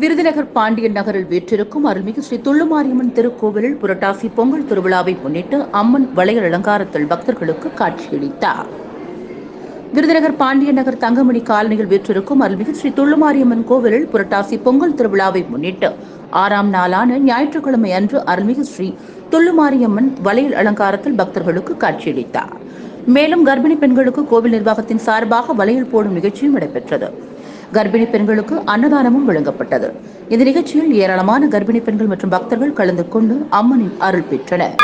விருதுநகர் பாண்டியன் நகரில் வீற்றிருக்கும் அருள்மிகு ஸ்ரீ துள்ளுமாரியம்மன் திருக்கோவிலில் புரட்டாசி பொங்கல் திருவிழாவை முன்னிட்டு அம்மன் வளையல் அலங்காரத்தில் பக்தர்களுக்கு காட்சியளித்தார். விருதுநகர் பாண்டியன் நகர் தங்கமணி காலனியில் வீற்றிருக்கும் அருள்மிகு ஸ்ரீ துள்ளுமாரியம்மன் கோவிலில் புரட்டாசி பொங்கல் திருவிழாவை முன்னிட்டு ஆறாம் நாளான ஞாயிற்றுக்கிழமை அன்று அருள்மிகு ஸ்ரீ துள்ளுமாரியம்மன் வளையல் அலங்காரத்தில் பக்தர்களுக்கு காட்சியளித்தார். மேலும் கர்ப்பிணி பெண்களுக்கு கோவில் நிர்வாகத்தின் சார்பாக வளையல் போடும் நிகழ்ச்சியும் நடைபெற்றது. கர்ப்பிணி பெண்களுக்கு அன்னதானமும் வழங்கப்பட்டது. இந்த நிகழ்ச்சியில் ஏராளமான கர்ப்பிணி பெண்கள் மற்றும் பக்தர்கள் கலந்து கொண்டு அம்மனின் அருள் பெற்றனர்.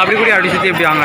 அப்படி கூட அப்படி சுற்றி எப்படி வாங்க.